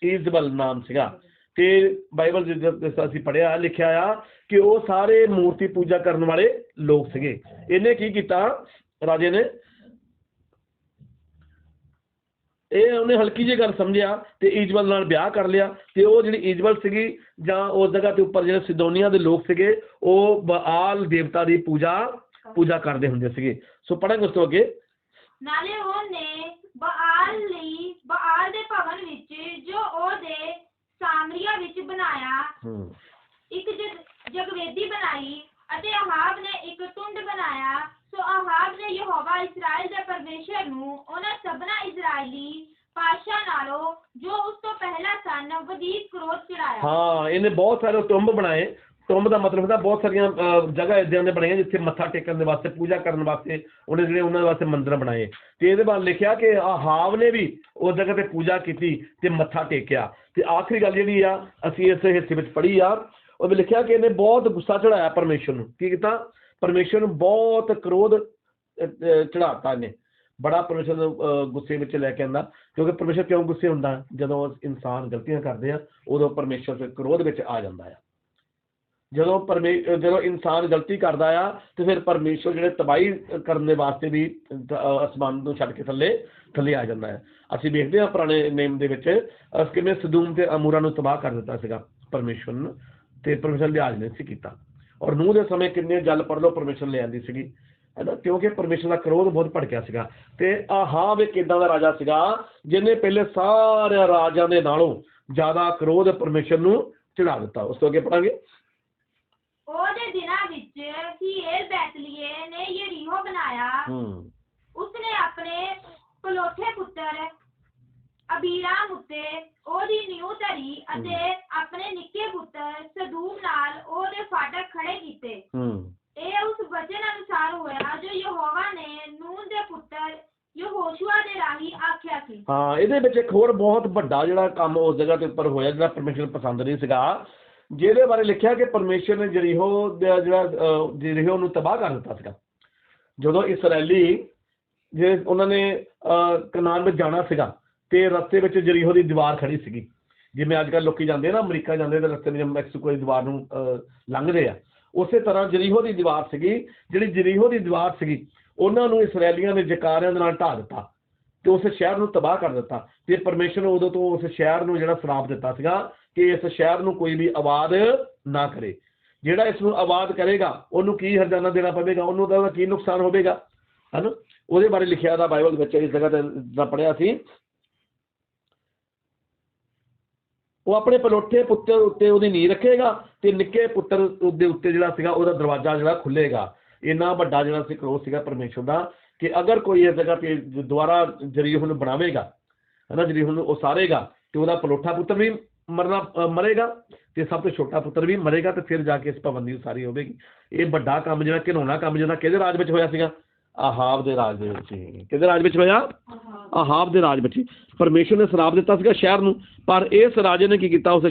[SPEAKER 1] ਇਜ਼ਬਲ ਨਾਮ ਸੀਗਾ। ਤੇ ਬਾਈਬਲ ਦੇ ਅਸੀਂ ਪੜਿਆ ਲਿਖਿਆ ਆ ਕਿ ਉਹ ਸਾਰੇ ਮੂਰਤੀ ਪੂਜਾ ਕਰਨ ਵਾਲੇ ਲੋਕ ਸੀਗੇ। ਇਹਨੇ ਕੀ ਕੀਤਾ? ਰਾਜੇ ਨੇ ਇਹ ਉਹਨੇ ਹਲਕੀ ਜਿਹੀ ਗੱਲ ਸਮਝਿਆ ਤੇ ਈਜਬਲ ਨਾਲ ਵਿਆਹ ਕਰ ਲਿਆ ਤੇ ਉਹ ਜਿਹੜੀ ਈਜਬਲ ਸੀਗੀ ਜਾਂ ਉਸ ਜਗ੍ਹਾ ਤੇ ਉੱਪਰ ਜਿਹੜੇ ਸਿਦੋਨੀਆ ਦੇ ਲੋਕ ਸੀਗੇ ਉਹ ਬਾਲ ਦੇਵਤਾ ਦੀ ਪੂਜਾ ਪੂਜਾ ਕਰਦੇ ਹੁੰਦੇ ਸੀਗੇ। ਸੋ ਪੜਾਂਗੇ ਉਸ ਤੋਂ ਅੱਗੇ।
[SPEAKER 2] ਨਾਲੇ ਉਹਨੇ ਬਾਲ ਲਈ ਬਾਲ ਦੇ ਭਵਨ ਵਿੱਚ ਜੋ ਉਹਦੇ ਸਾਮਰੀਆ ਵਿੱਚ ਬਣਾਇਆ
[SPEAKER 1] ਹੂੰ
[SPEAKER 2] ਇੱਕ ਜਗ ਜਗਵੇਦੀ ਬਣਾਈ ਅਤੇ ਆਹਾਬ ਨੇ ਇੱਕ ਟੁੰਡ ਬਣਾਇਆ ਸੋ ਆਹਾਬ ਨੇ ਯਹੋਵਾ ਇਸਰਾਇਲ ਦੇ ਪਰਮੇਸ਼ਰ ਨੂੰ ਉਹਨਾਂ ਸਭਨਾ ਇਜ਼ਰਾਈਲੀ ਪਾਸ਼ਾ ਨਾਲੋਂ ਜੋ ਉਸ ਤੋਂ ਪਹਿਲਾਂ ਸਨ ਵਧੇਕ ਕ੍ਰੋਧ ਚੜਾਇਆ
[SPEAKER 1] ਹਾਂ, ਇਹਨੇ ਬਹੁਤ ਸਾਰੇ ਟੁੰਬ ਬਣਾਏ। ਟੁੰਬ ਦਾ ਮਤਲਬ ਹੁੰਦਾ, ਬਹੁਤ ਸਾਰੀਆਂ ਜਗ੍ਹਾ ਇਦਾਂ ਦੇ ਬਣਾਈਆਂ ਜਿੱਥੇ ਮੱਥਾ ਟੇਕਣ ਦੇ ਵਾਸਤੇ, ਪੂਜਾ ਕਰਨ ਵਾਸਤੇ, ਉਹਨੇ ਜਿਹੜੇ ਉਹਨਾਂ ਦੇ ਵਾਸਤੇ ਮੰਦਰ ਬਣਾਏ। ਤੇ ਇਹਦੇ ਬਾਅਦ ਲਿਖਿਆ ਕਿ ਹਾਵ ਨੇ ਵੀ ਉਸ ਜਗ੍ਹਾ ਤੇ ਪੂਜਾ ਕੀਤੀ ਤੇ ਮੱਥਾ ਟੇਕਿਆ। ਤੇ ਆਖਰੀ ਗੱਲ ਜਿਹੜੀ ਆ, ਅਸੀਂ ਇਸ ਹਿੱਸੇ ਵਿੱਚ ਪੜ੍ਹੀ ਆ ਉਹ ਵੀ ਲਿਖਿਆ ਕਿ ਇਹਨੇ ਬਹੁਤ ਗੁੱਸਾ ਚੜਾਇਆ ਪਰਮੇਸ਼ਰ ਨੂੰ। ਕੀ ਕੀਤਾ? ਪਰਮੇਸ਼ਰ ਨੂੰ ਬਹੁਤ ਕ੍ਰੋਧ ਚੜਾਤਾ ਇਹਨੇ। ਬੜਾ ਪਰਮੇਸ਼ਰ ਨੂੰ ਗੁੱਸੇ ਵਿੱਚ ਲੈ ਕੇ ਆਂਦਾ ਕਿਉਂਕਿ ਪਰਮੇਸ਼ਰ ਕਿਉਂ ਗੁੱਸੇ ਹੁੰਦਾ? ਜਦੋਂ ਇਨਸਾਨ ਗਲਤੀਆਂ ਕਰਦੇ ਆ ਉਦੋਂ ਪਰਮੇਸ਼ਰ ਫਿਰ ਕ੍ਰੋਧ ਵਿੱਚ ਆ ਜਾਂਦਾ ਆ। ਜਦੋਂ ਪਰਮੇ ਜਦੋਂ ਇਨਸਾਨ ਗਲਤੀ ਕਰਦਾ ਆ ਤੇ ਫਿਰ ਪਰਮੇਸ਼ਰ ਜਿਹੜੇ ਤਬਾਹੀ ਕਰਨ ਦੇ ਵਾਸਤੇ ਵੀ ਅਸਮਾਨ ਤੋਂ ਛੱਡ ਕੇ ਥੱਲੇ ਥੱਲੇ ਆ ਜਾਂਦਾ ਹੈ ਅਸੀਂ ਵੇਖਦੇ ਹਾਂ ਪੁਰਾਣੇ ਨੇਮ ਦੇ ਵਿੱਚ ਅਹ, ਕਿਵੇਂ ਸਦੂਮ ਤੇ ਅਮੂਰਾ ਨੂੰ ਤਬਾਹ ਕਰ ਦਿੱਤਾ ਸੀਗਾ ਪਰਮੇਸ਼ਰ ਨੇ ਤੇ ਪਰਮੇਸ਼ਰ ਲਿਆਜ਼ ਨੇ ਸੀ ਕੀਤਾ। ਔਰ ਨੂਹ ਦੇ ਸਮੇਂ ਕਿੰਨੇ ਜਲ ਪਰਲੋ ਪਰਮੇਸ਼ਰ ਲੈ ਆਂਦੀ ਸੀਗੀ। ਹੈਨਾ ਕਿਉਂਕਿ ਪਰਮੇਸ਼ਰ ਦਾ ਕ੍ਰੋਧ ਬਹੁਤ ਭੜਕਿਆ ਸੀਗਾ। ਤੇ ਆਹਾਬ ਇੱਕ ਇਦਾਂ ਦਾ ਰਾਜਾ ਸੀਗਾ ਜਿਹਨੇ ਪਹਿਲੇ ਸਾਰੇ ਰਾਜਾਂ ਦੇ ਨਾਲੋਂ ਜ਼ਿਆਦਾ ਕ੍ਰੋਧ ਪਰਮੇਸ਼ਰ ਨੂੰ ਚੜਾ ਦਿੱਤਾ। ਉਸ ਤੋਂ ਅੱਗੇ ਪੜਾਂਗੇ।
[SPEAKER 2] ਉਹਦੇ ਦਿਨਾਂ ਵਿੱਚ ਹੀਰ ਬੈਤਲੀਏ ਨੇ ਯਰੀਹੋ ਬਣਾਇਆ।
[SPEAKER 1] ਹੂੰ।
[SPEAKER 2] ਉਸਨੇ ਆਪਣੇ ਪਲੋਠੇ ਪੁੱਤਰ ਅਬੀਰਾਮ ਉੱਤੇ ਉਹਦੀ ਨਿਉ ਧਰੀ ਅਤੇ ਆਪਣੇ ਨਿੱਕੇ ਪੁੱਤਰ ਸਦੂਮ ਨਾਲ ਉਹਦੇ ਫਾਟਕ ਖੜੇ ਕੀਤੇ।
[SPEAKER 1] ਹੂੰ।
[SPEAKER 2] ਇਹ ਉਸ ਵਚਨ ਅਨੁਸਾਰ ਹੋਇਆ ਜੋ ਯਹੋਵਾ ਨੇ ਨੂਨ ਦੇ ਪੁੱਤਰ
[SPEAKER 1] ਹਾਂ, ਇਹਦੇ ਵਿੱਚ ਇੱਕ ਹੋਰ ਬਹੁਤ ਵੱਡਾ ਜਿਹੜਾ ਕੰਮ ਉਸ ਜਗ੍ਹਾ ਤੇ ਉੱਪਰ ਹੋਇਆ, ਜਿਹੜਾ ਪਰਮੇਸ਼ਰ ਪਸੰਦ ਨਹੀਂ ਸੀਗਾ, ਜਿਹਦੇ ਬਾਰੇ ਲਿਖਿਆ ਕਿ ਪਰਮੇਸ਼ਰ ਨੇ ਜਰੀਹੋ ਦਾ ਜਿਹੜਾ ਜਰੀਹੋ ਨੂੰ ਤਬਾਹ ਕਰ ਦਿੱਤਾ ਸੀਗਾ। ਜਦੋਂ ਇਸرائیਲੀ ਜੇ ਉਹਨਾਂ ਨੇ ਕਨਾਨ ਵਿੱਚ ਜਾਣਾ ਸੀਗਾ, ਤੇ ਰਸਤੇ ਵਿੱਚ ਜਰੀਹੋ ਦੀ ਦੀਵਾਰ ਖੜੀ ਸੀਗੀ। ਜਿਵੇਂ ਅੱਜ ਕੱਲ੍ਹ ਲੋਕੀ ਜਾਂਦੇ ਨਾ, ਅਮਰੀਕਾ ਜਾਂਦੇ ਤਾਂ ਰਸਤੇ ਵਿੱਚ ਮੈਕਸੀਕੋ ਦੀ ਦੀਵਾਰ ਨੂੰ ਲੰਘਦੇ ਆ। ਉਸੇ ਤਰ੍ਹਾਂ ਜਰੀਹੋ ਦੀ ਦੀਵਾਰ ਸੀਗੀ, ਜਿਹੜੀ ਜਰੀਹੋ ਦੀ ਦੀਵਾਰ ਸੀਗੀ, ਉਹਨਾਂ ਨੂੰ ਇਸرائیਲੀਆਂ ਨੇ ਜਕਾਰਿਆਂ ਦੇ ਨਾਲ ਢਾ ਦਿੱਤਾ। ਤੇ ਉਸ ਸ਼ਹਿਰ ਨੂੰ ਤਬਾਹ ਕਰ ਦਿੱਤਾ। ਤੇ ਪਰਮੇਸ਼ਰ ਨੇ ਉਦੋਂ ਤੋਂ ਉਸ ਸ਼ਹਿਰ ਨੂੰ ਜਿਹੜਾ ਸ਼ਰਾਪ ਦਿੱਤਾ ਸੀਗਾ ਕਿ ਇਸ ਸ਼ਹਿਰ ਨੂੰ ਕੋਈ ਵੀ ਆਬਾਦ ਨਾ ਕਰੇ। ਜਿਹੜਾ ਇਸ ਨੂੰ ਆਬਾਦ ਕਰੇਗਾ, ਉਹਨੂੰ ਕੀ ਹਰਜਾਨਾ ਦੇਣਾ ਪਵੇਗਾ? ਉਹਨੂੰ ਤਾਂ ਕੀ ਨੁਕਸਾਨ ਹੋਵੇਗਾ? ਹਨ? ਉਹਦੇ ਬਾਰੇ ਲਿਖਿਆ ਦਾ ਬਾਈਬਲ ਵਿੱਚ ਇਸ ਜਗ੍ਹਾ ਤੇ ਦਾ ਪੜਿਆ ਸੀ। ਉਹ ਆਪਣੇ ਪਲੋਠੇ ਪੁੱਤਰ ਉੱਤੇ ਉਹਦੀ ਨੀਂਹ ਰੱਖੇਗਾ ਤੇ ਨਿੱਕੇ ਪੁੱਤਰ ਦੇ ਉੱਤੇ ਜਿਹੜਾ ਸੀਗਾ ਉਹਦਾ ਦਰਵਾਜ਼ਾ ਜਿਹੜਾ ਖੁੱਲੇਗਾ ਇੰਨਾ ਵੱਡਾ ਜਿਹੜਾ ਸੀ ਕਰੋਸ ਸੀਗਾ ਪਰਮੇਸ਼ਰ ਦਾ। ਕਿ ਅਗਰ ਕੋਈ ਇਸ ਜਗ੍ਹਾ ਤੇ ਦੁਬਾਰਾ ਜਰੀਹੋ ਨੂੰ ਬਣਾਵੇਗਾ ਹਨਾ ਜਰੀਹੋ ਨੂੰ ਉਸਾਰੇਗਾ ਤੇ ਉਹਦਾ ਪਲੋਠਾ ਪੁੱਤਰ ਵੀ ਮਰਨਾ ਮਰੇਗਾ ਤੇ ਸਭ ਤੋਂ ਛੋਟਾ ਪੁੱਤਰ ਵੀ ਮਰੇਗਾ ਤੇ ਫਿਰ ਜਾ ਕੇ ਇਸ ਪਾਬੰਦੀ ਉਸਾਰੀ ਹੋਵੇਗੀ। ਇਹ ਵੱਡਾ ਕੰਮ ਜਿਹੜਾ ਘਿਨਾਉਣਾ ਕੰਮ ਜਿਹੜਾ ਕਿਹਦੇ ਰਾਜ ਵਿੱਚ ਹੋਇਆ ਸੀਗਾ? ਆਹਾਬ ਦੇ ਰਾਜ ਦੇ ਵਿੱਚ। ਕਿਹਦੇ ਰਾਜ ਵਿੱਚ ਹੋਇਆ? ਆਹਾਬ ਦੇ ਰਾਜ ਵਿੱਚ। ਪਰਮੇਸ਼ਰ ਨੇ ਸ਼ਰਾਪ ਦਿੱਤਾ ਸੀਗਾ ਸ਼ਹਿਰ ਨੂੰ ਪਰ ਇਸ ਰਾਜੇ ਨੇ ਕੀ ਕੀਤਾ? ਉਸ